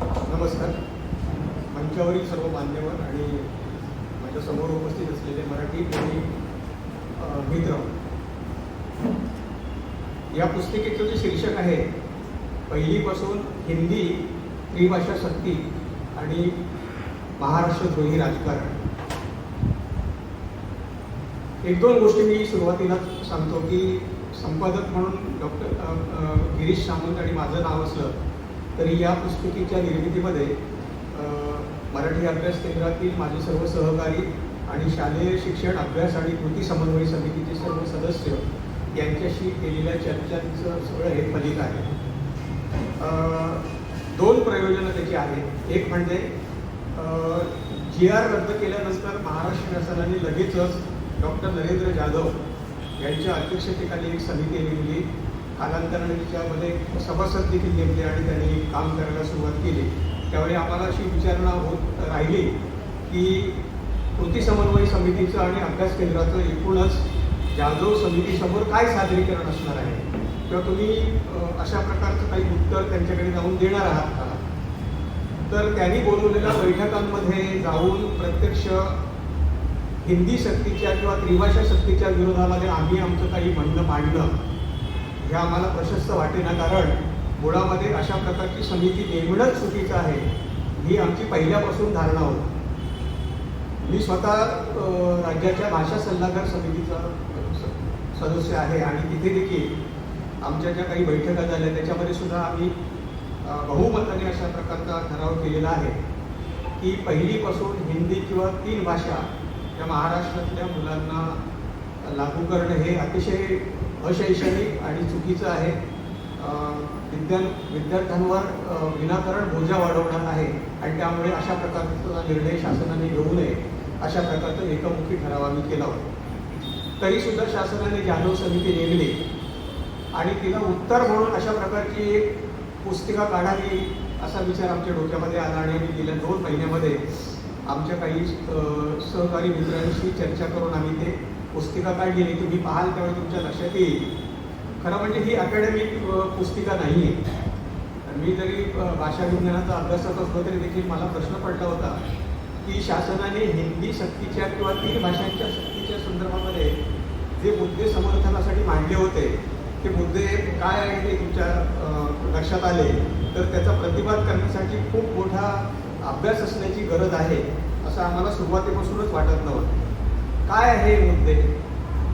नमस्कार. मंचावरील सर्व मान्यवर आणि माझ्यासमोर उपस्थित असलेले मराठी आणि मित्र. या पुस्तिकेचं जे शीर्षक आहे पहिलीपासून हिंदी त्रिभाषा शक्ती आणि महाराष्ट्रद्रोही राजकारण. एक दोन गोष्टी मी सुरुवातीला सांगतो की संपादक म्हणून डॉक्टर गिरीश सामंत आणि माझं नाव असलं तरी या पुस्तकीच्या निर्मितीमध्ये मराठी अभ्यास केंद्रातील माझे सर्व सहकारी आणि शालेय शिक्षण अभ्यास आणि कृती समन्वय समितीचे सर्व सदस्य यांच्याशी केलेल्या चर्चांचं सगळं हे फलित आहे. दोन प्रयोजनं त्याची आहेत. एक म्हणजे जी आर रद्द केल्यानंतर महाराष्ट्र शासनाने लगेचच डॉक्टर नरेंद्र जाधव यांच्या अध्यक्षतेखाली एक समिती नेमली. कालांतराने तिच्यामध्ये सभासद देखील नेमले आणि त्यांनी काम करायला सुरुवात केली. त्यावेळी आम्हाला अशी विचारणा होत राहिली की कृती समन्वय समितीचं आणि अभ्यास केंद्राचं एकूणच जाधव समितीसमोर काय सादरीकरण असणार आहे? किंवा तुम्ही अशा प्रकारचं काही उत्तर त्यांच्याकडे जाऊन देणार आहात का? तर त्यांनी बोलवलेल्या बैठकांमध्ये जाऊन प्रत्यक्ष हिंदी सक्तीच्या किंवा त्रिभाषा सक्तीच्या विरोधामध्ये आम्ही आमचं काही म्हणणं मांडलं. हे आम्हाला प्रशस्त वाटेना कारण मुळामध्ये अशा प्रकारची समिती नेमणंच चुकीचं आहे. ही आमची पहिल्यापासून धारणा होती. मी स्वतः राज्याच्या भाषा सल्लागार समितीचा स- सदस्य आहे आणि तिथे देखील आमच्या ज्या काही बैठका झाल्या त्याच्यामध्ये सुद्धा आम्ही बहुमताने अशा प्रकारचा ठराव केलेला आहे की पहिलीपासून हिंदी किंवा तीन भाषा या महाराष्ट्रातल्या मुलांना लागू करणं हे अतिशय अशैक्षणिक आणि चुकीचं आहे. विद्या विद्यार्थ्यांवर विनाकारण बोजा वाढवणार आहे आणि त्यामुळे अशा प्रकारचा निर्णय शासनाने घेऊ नये अशा प्रकारचा एकमुखी ठराव आम्ही केला होता. तरी सुद्धा शासनाने जाधव समिती नेमली आणि तिला उत्तर म्हणून अशा प्रकारची एक पुस्तिका काढावी असा विचार आमच्या डोक्यामध्ये आला आणि आम्ही गेल्या दोन महिन्यामध्ये आमच्या काही सहकारी मित्रांशी चर्चा करून आम्ही ते पुस्तिका काढली गेली तुम्ही पाहाल त्यावेळी तुमच्या लक्षात येईल. खरं म्हणजे ही अकॅडमिक पुस्तिका नाही आहे. मी जरी भाषा विज्ञानाचा अभ्यासक असलो तरी देखील मला प्रश्न पडला होता की शासनाने हिंदी शक्तीच्या किंवा तीन भाषांच्या शक्तीच्या संदर्भामध्ये जे मुद्दे समर्थनासाठी मांडले होते ते मुद्दे काय आहे ते तुमच्या लक्षात आले? तर त्याचा प्रतिवाद करण्यासाठी खूप मोठा अभ्यास असण्याची गरज आहे असं आम्हाला सुरुवातीपासूनच वाटत नव्हतं. काय आहे हे मुद्दे?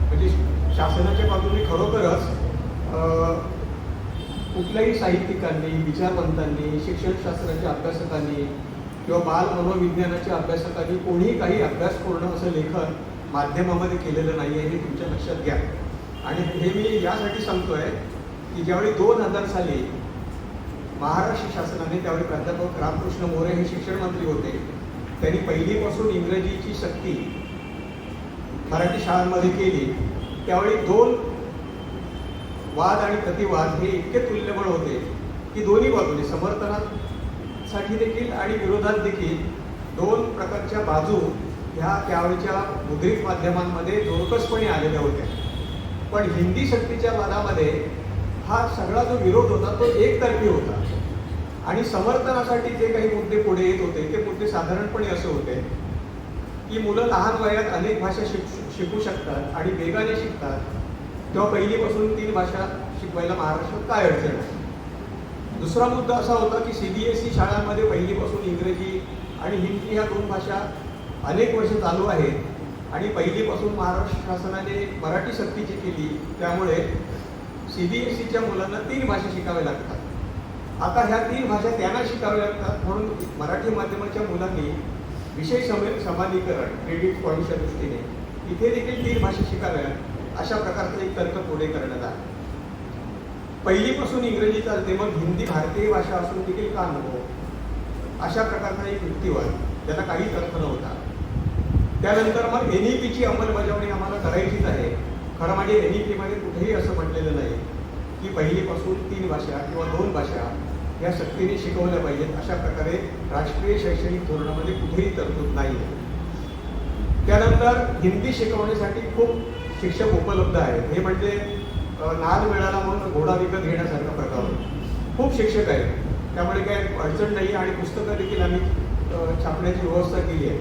म्हणजे शासनाच्या बाजूने खरोखरच कुठल्याही साहित्यिकांनी विचारवंतांनी शिक्षणशास्त्राच्या अभ्यासकांनी किंवा बाल मनोविज्ञानाच्या अभ्यासकांनी कोणीही काही अभ्यासपूर्ण असं लेखन माध्यमामध्ये केलेलं नाही आहे हे तुमच्या लक्षात घ्या. आणि हे मी यासाठी सांगतोय की ज्यावेळी दोन हजार साली महाराष्ट्र शासनाने त्यावेळी प्राध्यापक रामकृष्ण मोरे हे शिक्षण मंत्री होते त्यांनी पहिलीपासून इंग्रजीची सक्ती मराठी शाळांमध्ये केली त्यावेळी दोन वाद आणि प्रतिवाद हे इतके तुल्यबळ होते की दोन्ही बाजूने समर्थनासाठी देखील आणि विरोधात देखील दोन प्रकारच्या बाजू ह्या त्यावेळच्या मुद्रित माध्यमांमध्ये जोरकसपणे आलेल्या होत्या. पण हिंदी शक्तीच्या वादामध्ये हा सगळा जो विरोध होता तो एकतर्फी होता. आणि समर्थनासाठी जे काही मुद्दे पुढे येत होते ते मुद्दे साधारणपणे असे होते. की मुलं लहान वयात अनेक भाषा शिक शिकू शकतात आणि वेगाने शिकतात. तेव्हा पहिलीपासून तीन भाषा शिकवायला महाराष्ट्रात काय अडचण आहे? दुसरा मुद्दा असा होता की सी बी एस ई शाळांमध्ये पहिलीपासून इंग्रजी आणि हिंदी ह्या दोन भाषा अनेक वर्ष चालू आहेत आणि पहिलीपासून महाराष्ट्र शासनाने मराठी सक्तीची केली. त्यामुळे सी बी एस सीच्या मुलांना तीन भाषा शिकाव्या लागतात. आता ह्या तीन भाषा त्यांना शिकाव्या लागतात म्हणून मराठी माध्यमाच्या मुलांनी विशेष समाधीकरण क्रेडिट पॉईंटच्या दृष्टीने इथे देखील तीन भाषा शिकाव्या अशा प्रकारचा एक तर्क पुढे करण्यात आला. पहिलीपासून इंग्रजी चालते मग हिंदी भारतीय भाषा असून देखील का नको? अशा प्रकारचा एक युक्तिवाद त्याला काहीच अर्थ नव्हता. त्यानंतर मग एन ई पीची अंमलबजावणी आम्हाला करायचीच आहे. खरं म्हणजे एन ई पीमध्ये कुठेही असं म्हटलेलं नाही की पहिलीपासून तीन भाषा किंवा दोन भाषा या सक्तीने शिकवल्या पाहिजेत अशा प्रकारे राष्ट्रीय शैक्षणिक धोरणामध्ये कुठेही तरतूद नाही आहे त्यानंतर हिंदी शिकवण्यासाठी खूप शिक्षक उपलब्ध आहेत. हे म्हणजे नाद मिळाला म्हणून घोडा विकत घेण्यासारखा प्रकार होतो. खूप शिक्षक आहेत. त्यामुळे काही अडचण नाही आणि पुस्तकं देखील आम्ही छापण्याची व्यवस्था केली आहे.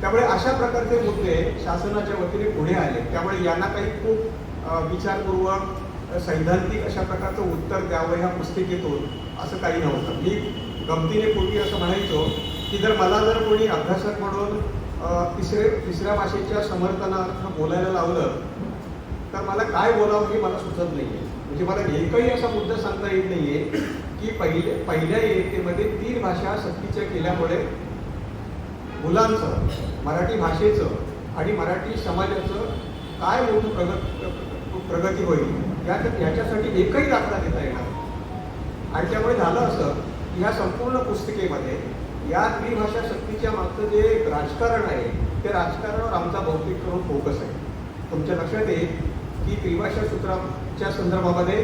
त्यामुळे अशा प्रकारचे मुद्दे शासनाच्या वतीने पुढे आले. त्यामुळे यांना काही खूप विचारपूर्वक सैद्धांतिक अशा प्रकारचं उत्तर द्यावं ह्या पुस्तिकेतून असं काही नव्हतं. मी गमतीने पूर्वी असं म्हणायचो की जर मला जर कोणी अभ्यासक म्हणून तिसरे तिसऱ्या भाषेच्या समर्थनार्थ बोलायला लावलं तर मला काय बोलावं हे मला सुचत नाहीये. म्हणजे मला एकही असा मुद्दा सांगता येत नाहीये की पहिले पहिल्या इयत्तेमध्ये तीन भाषा सक्तीच्या केल्यामुळे मुलांचं मराठी भाषेचं आणि मराठी समाजाचं काय मोठं प्रगत प्रगती होईल? या याच्यासाठी एकही दाखला देता येणार आणि त्यामुळे झालं असं की ह्या संपूर्ण पुस्तिकेमध्ये या त्रिभाषा शक्तीच्या मागचं जे राजकारण आहे ते राजकारणावर आमचा भौतिक करून फोकस आहे. तुमच्या लक्षात येईल की त्रिभाषा सूत्राच्या संदर्भामध्ये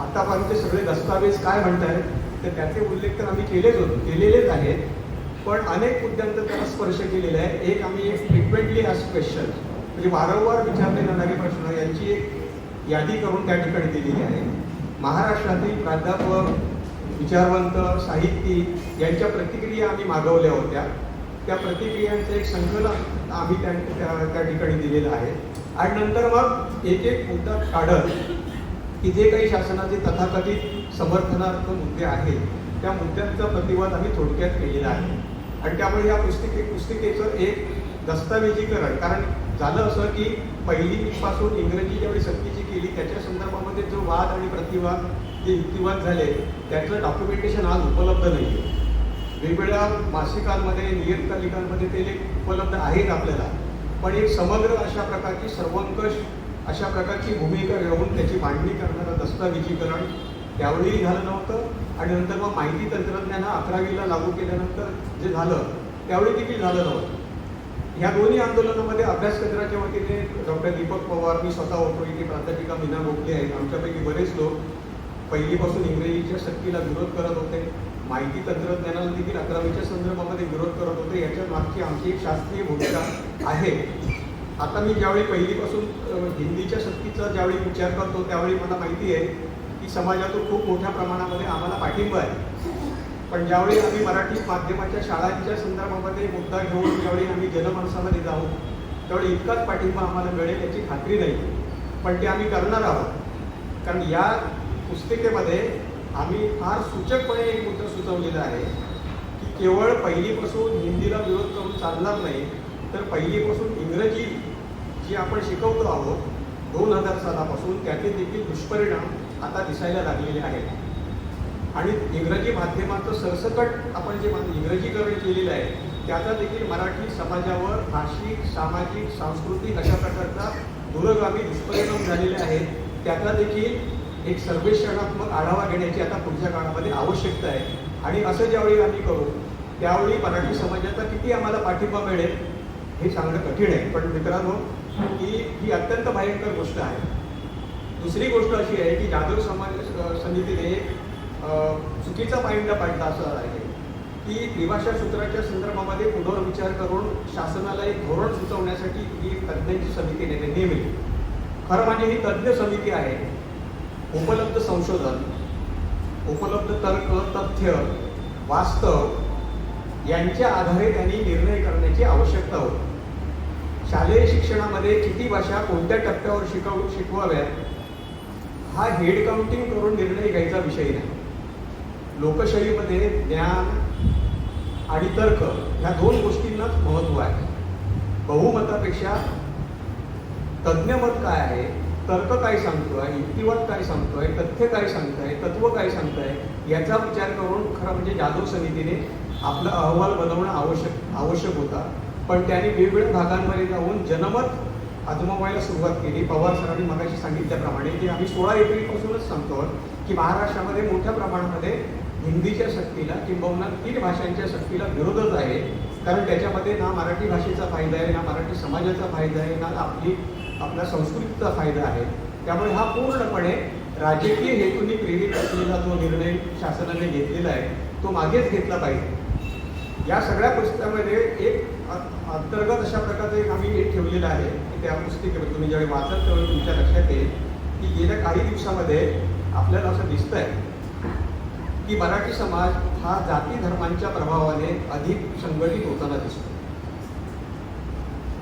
आतापर्यंत सगळे दस्तावेज काय म्हणतायत तर त्याचे उल्लेख तर आम्ही केलेच होतो केलेलेच आहेत. पण अनेक मुद्द्यांचा त्याला स्पर्श केलेला आहे. एक आम्ही एक फ्रिक्वेंटली आज क्वेश्चन म्हणजे वारंवार विचारले जाणारे प्रश्न यांची एक यादी करून त्या ठिकाणी दिलेली आहे. महाराष्ट्रातील प्राध्यापक विचारवंत साहित्यिक यांच्या प्रतिक्रिया आम्ही मागवल्या होत्या. त्या प्रतिक्रियांचं एक संकलन आम्ही त्या त्या- त्या ठिकाणी दिलेलं आहे. आणि नंतर मग एक एक मुद्दा काढत की जे काही शासनाचे तथाकथित समर्थनार्थ मुद्दे आहेत त्या मुद्द्यांचा प्रतिवाद आम्ही थोडक्यात केलेला आहे. आणि त्यामुळे या पुस्तिके पुस्तिकेचं एक दस्तावेजीकरण कारण झालं असं की पहिलीपासून इंग्रजी ज्यावेळी सक्तीची केली त्याच्या संदर्भामध्ये जो वाद आणि प्रतिवाद जे युक्तिवाद झाले त्याचं डॉक्युमेंटेशन आज उपलब्ध नाही आहे वेगवेगळ्या मासिकांमध्ये नियतकालिकांमध्ये ते उपलब्ध आहेत आपल्याला. पण एक समग्र अशा प्रकारची सर्वंकष अशा प्रकारची भूमिका घेऊन त्याची मांडणी करणारं दस्तावेजीकरण त्यावेळीही झालं नव्हतं. आणि नंतर मग माहिती तंत्रज्ञान अकरावीला लागू केल्यानंतर जे झालं त्यावेळी देखील झालं नव्हतं. ह्या दोन्ही आंदोलनामध्ये अभ्यास केंद्राच्या वतीने डॉक्टर दीपक पवार मी स्वतः होतो इथे प्राध्यापिका मीना गोखले आहेत. आमच्यापैकी बरेच लोक पहिलीपासून इंग्रजीच्या शक्तीला विरोध करत होते. माहिती तंत्रज्ञानाला देखील अकरावीच्या संदर्भामध्ये विरोध करत होते. याच्या मागची आमची एक शास्त्रीय भूमिका आहे. आता मी ज्यावेळी पहिलीपासून हिंदीच्या शक्तीचा ज्यावेळी विचार करतो त्यावेळी मला माहिती आहे की समाजातून खूप मोठ्या प्रमाणामध्ये आम्हाला पाठिंबा आहे. पण ज्यावेळी आम्ही मराठी माध्यमाच्या शाळांच्या संदर्भामध्ये मुद्दा घेऊन ज्यावेळी आम्ही जनमानसामध्ये जाऊ त्यावेळी इतकाच पाठिंबा आम्हाला मिळेल याची खात्री नाही. पण ते आम्ही करणार आहोत. कारण या पुस्तिकेमध्ये आम्ही फार सूचकपणे एक मुद्दा सुचवलेला आहे की केवळ पहिलीपासून हिंदीला विरोध करून चालणार नाही तर पहिलीपासून इंग्रजी जी आपण शिकवतो आहोत दोन हजार सालापासून त्याचे देखील दुष्परिणाम आता दिसायला लागलेले आहेत. आणि इंग्रजी माध्यमाचं सरसकट आपण जे इंग्रजीकरण केलेलं आहे त्याचा देखील मराठी समाजावर भाषिक सामाजिक सांस्कृतिक अशा प्रकारचा दूरगामी दुष्परिणाम झालेले आहेत. त्याचा देखील एक सर्वेक्षणात्मक आढावा घेण्याची आता पुढच्या काळामध्ये आवश्यकता आहे. आणि असं ज्यावेळी आम्ही करू त्यावेळी मराठी समाजाचा किती आम्हाला पाठिंबा मिळेल हे सांगणं कठीण आहे. पण मित्रांनो ही ही अत्यंत भयंकर गोष्ट आहे. दुसरी गोष्ट अशी आहे की जाधव समाज समितीने चुकीचा पायंडा पाडला असं आहे. की त्रिभाषा सूत्राच्या संदर्भामध्ये पुनर्विचार करून शासनाला एक धोरण सुचवण्यासाठी ही तज्ज्ञांची समिती नेमली. खरं म्हणजे ही तज्ज्ञ समिती आहे. उपलब्ध संशोधन उपलब्ध तर्क तथ्य वास्तव यांच्या आधारे त्यांनी निर्णय करण्याची आवश्यकता होती. शालेय शिक्षणामध्ये किती भाषा कोणत्या टप्प्यावर शिकव शिकवाव्यात हा हेड काउंटिंग करून निर्णय घ्यायचा विषय नाही. लोकशाहीमध्ये ज्ञान आणि तर्क ह्या दोन गोष्टींनाच महत्त्व आहे. बहुमतापेक्षा तज्ज्ञ मत काय आहे? तर्क काय सांगतोय? युक्तिवाद काय सांगतोय? तथ्य काय सांगताय? तत्व काय सांगताय? याचा विचार करून खरं म्हणजे जाधव समितीने आपला अहवाल बनवणं आवश्यक आवश्यक होता. पण त्यांनी वेगवेगळ्या भागांमध्ये जाऊन जनमत आजमावायला सुरुवात केली. पवार सरांनी मगाशी सांगितल्याप्रमाणे की आम्ही सोळा एप्रिलपासूनच सांगतो की महाराष्ट्रामध्ये मोठ्या प्रमाणामध्ये हिंदीच्या सक्तीला किंबहुना तीन भाषांच्या सक्तीला विरोधच आहे. कारण त्याच्यामध्ये ना मराठी भाषेचा फायदा आहे ना मराठी समाजाचा फायदा आहे ना आपली आपल्या संस्कृतीचा फायदा आहे. त्यामुळे हा पूर्णपणे राजकीय हेतूने प्रेरित असलेला जो निर्णय शासनाने घेतलेला आहे तो मागेच घेतला पाहिजे. या सगळ्या पुस्तकामध्ये एक अंतर्गत अशा प्रकारचं एक आम्ही एक ठेवलेलं आहे की त्या पुस्तिकेमध्ये तुम्ही ज्यावेळी वाचत त्यावेळी तुमच्या लक्षात येईल की गेल्या काही दिवसामध्ये आपल्याला असं दिसतंय की मराठी समाज हा जाती धर्मांच्या प्रभावाने अधिक संघटित होताना दिसतो.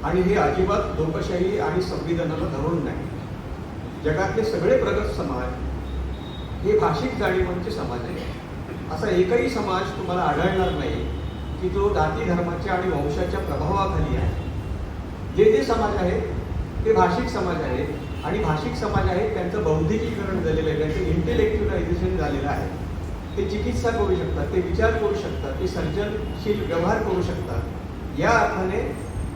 आणि हे अजिबात लोकशाही आणि संविधानाला धरून नाही. जगातले सगळे प्रगत समाज हे भाषिक जाणीवांचे समाज आहे असा एकही समाज तुम्हाला आढळणार नाही की जो जाती धर्माच्या आणि वंशाच्या प्रभावाखाली आहे. जे जे समाज आहेत ते भाषिक समाज आहेत आणि भाषिक समाज आहेत त्यांचं बौद्धिकीकरण झालेलं आहे त्यांचं इंटेलेक्च्युलायझेशन झालेलं आहे. ते चिकित्सा करू शकतात ते विचार करू शकतात ते सर्जनशील व्यवहार करू शकतात. या अर्थाने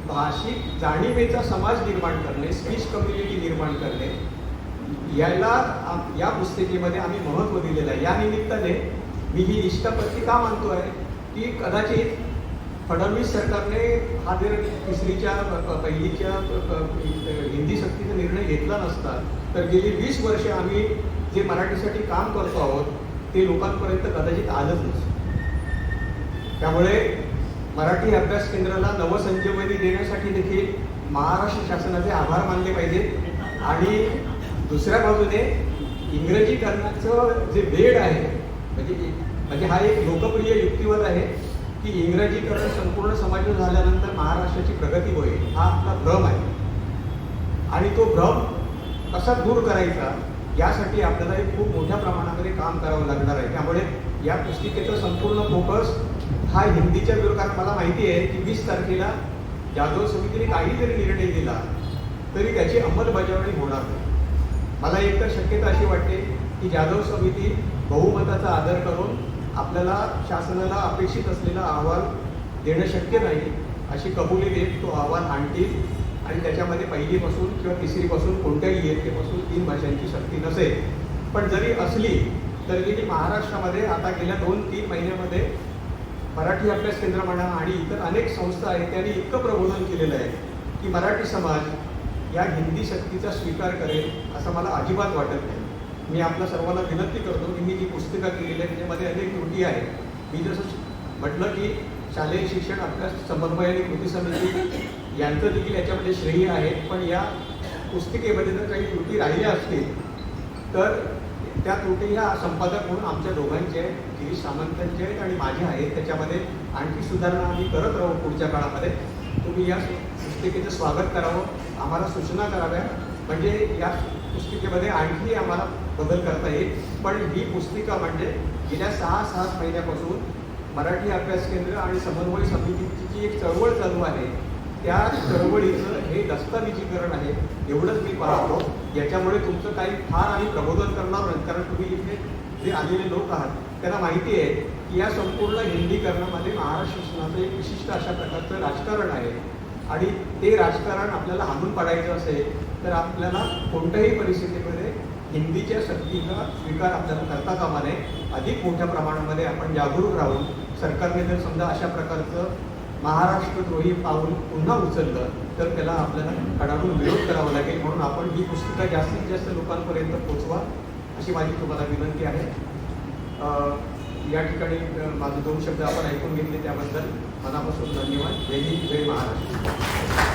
भाषिक जाणीवेचा समाज निर्माण करणे स्पीच कम्युनिटी निर्माण करणे याला या पुस्तिकेमध्ये आम्ही महत्त्व दिलेलं आहे. या निमित्ताने मी ही निष्ठापत्ती का मानतो आहे की कदाचित फडणवीस सरकारने हा जर तिसरीच्या पहिलीच्या हिंदी सक्तीचा निर्णय घेतला नसता तर गेली वीस वर्ष आम्ही जे मराठीसाठी काम करतो आहोत ते लोकांपर्यंत कदाचित आलंच नसेल त्यामुळे मराठी अभ्यास केंद्राला नवसंजीवनी देण्यासाठी देखील महाराष्ट्र शासनाचे आभार मानले पाहिजेत आणि दुसऱ्या बाजूने इंग्रजीकरणाचं जे वेळ आहे म्हणजे म्हणजे हा एक लोकप्रिय युक्तिवाद आहे की इंग्रजीकरण संपूर्ण समाज झाल्यानंतर महाराष्ट्राची प्रगती होईल हा आपला भ्रम आहे. आणि तो भ्रम कसा दूर करायचा? यासाठी आपल्याला एक खूप मोठ्या प्रमाणामध्ये काम करावं लागणार आहे. त्यामुळे या पुस्तिकेचा संपूर्ण फोकस हा हिंदीच्या विरोधात. मला माहिती आहे की वीस तारखेला जाधव समितीने काहीतरी निर्णय दिला तरी त्याची अंमलबजावणी होणार नाही. मला एक तर शक्यता अशी वाटते की जाधव समिती बहुमताचा आदर करून आपल्याला शासनाला अपेक्षित असलेला अहवाल देणं शक्य नाही अशी कबुली देत तो अहवाल आणतील. आणि त्याच्यामध्ये पहिलीपासून किंवा तिसरीपासून कोणत्याही इयत्तेपासून तीन भाषांची शक्ती नसेल. पण जरी असली तरी ती महाराष्ट्रामध्ये आता गेल्या दोन तीन महिन्यामध्ये मराठी अभ्यास केंद्र म्हणा आणि इतर अनेक संस्था आहेत त्यांनी इतकं प्रबोधन केलेलं आहे की मराठी समाज या हिंदी शक्तीचा स्वीकार करेल असं मला अजिबात वाटत नाही. मी आपल्या सर्वांना विनंती करतो की मी जी पुस्तिका केलेली आहे त्याच्यामध्ये अनेक त्रुटी आहेत. मी जसं म्हटलं की शालेय शिक्षण अभ्यास समन्वय आणि कृती समिती यांचं देखील याच्यामध्ये श्रेय आहे. पण या पुस्तिकेमध्ये जर काही त्रुटी राहिल्या असतील तर त्या त्रुटी ह्या संपादक म्हणून आमच्या दोघांचे आहेत. गिरीश सामंतांचे आहेत आणि माझ्या आहेत. त्याच्यामध्ये आणखी सुधारणा आम्ही करत राहू पुढच्या काळामध्ये. तुम्ही या पुस्तिकेचं स्वागत करावं आम्हाला सूचना कराव्या. म्हणजे या पुस्तिकेमध्ये आणखी आम्हाला बदल करता येईल. पण ही पुस्तिका म्हणजे गेल्या सहा सात महिन्यापासून मराठी अभ्यास केंद्र आणि समन्वय समितीची जी एक चळवळ चालू आहे त्या चळवळीचं हे दस्तावेजीकरण आहे एवढंच मी पाहतो. याच्यामुळे तुमचं काही फार आम्ही प्रबोधन करणार नाही कारण तुम्ही इथे जे आलेले लोक आहात त्यांना माहिती आहे की या संपूर्ण हिंदीकरणामध्ये महाराष्ट्र शासनाचं एक विशिष्ट अशा प्रकारचं राजकारण आहे. आणि ते राजकारण आपल्याला हाणून पाडायचं असेल तर आपल्याला कोणत्याही परिस्थितीमध्ये हिंदीच्या शक्तीचा स्वीकार आपल्याला करता कामा नये. अधिक मोठ्या प्रमाणामध्ये आपण जागरूक राहून सरकारने जर समजा अशा प्रकारचं महाराष्ट्रद्रोही पाऊल पुन्हा उचललं तर त्याला आपल्याला कडाडून विरोध करावा लागेल म्हणून आपण ही पुस्तकं जास्तीत जास्त लोकांपर्यंत पोचवा अशी माझी तुम्हाला विनंती आहे. या ठिकाणी माझे दोन शब्द आपण ऐकून घेतले त्याबद्दल मनापासून धन्यवाद. जय हिंद जय महाराष्ट्र.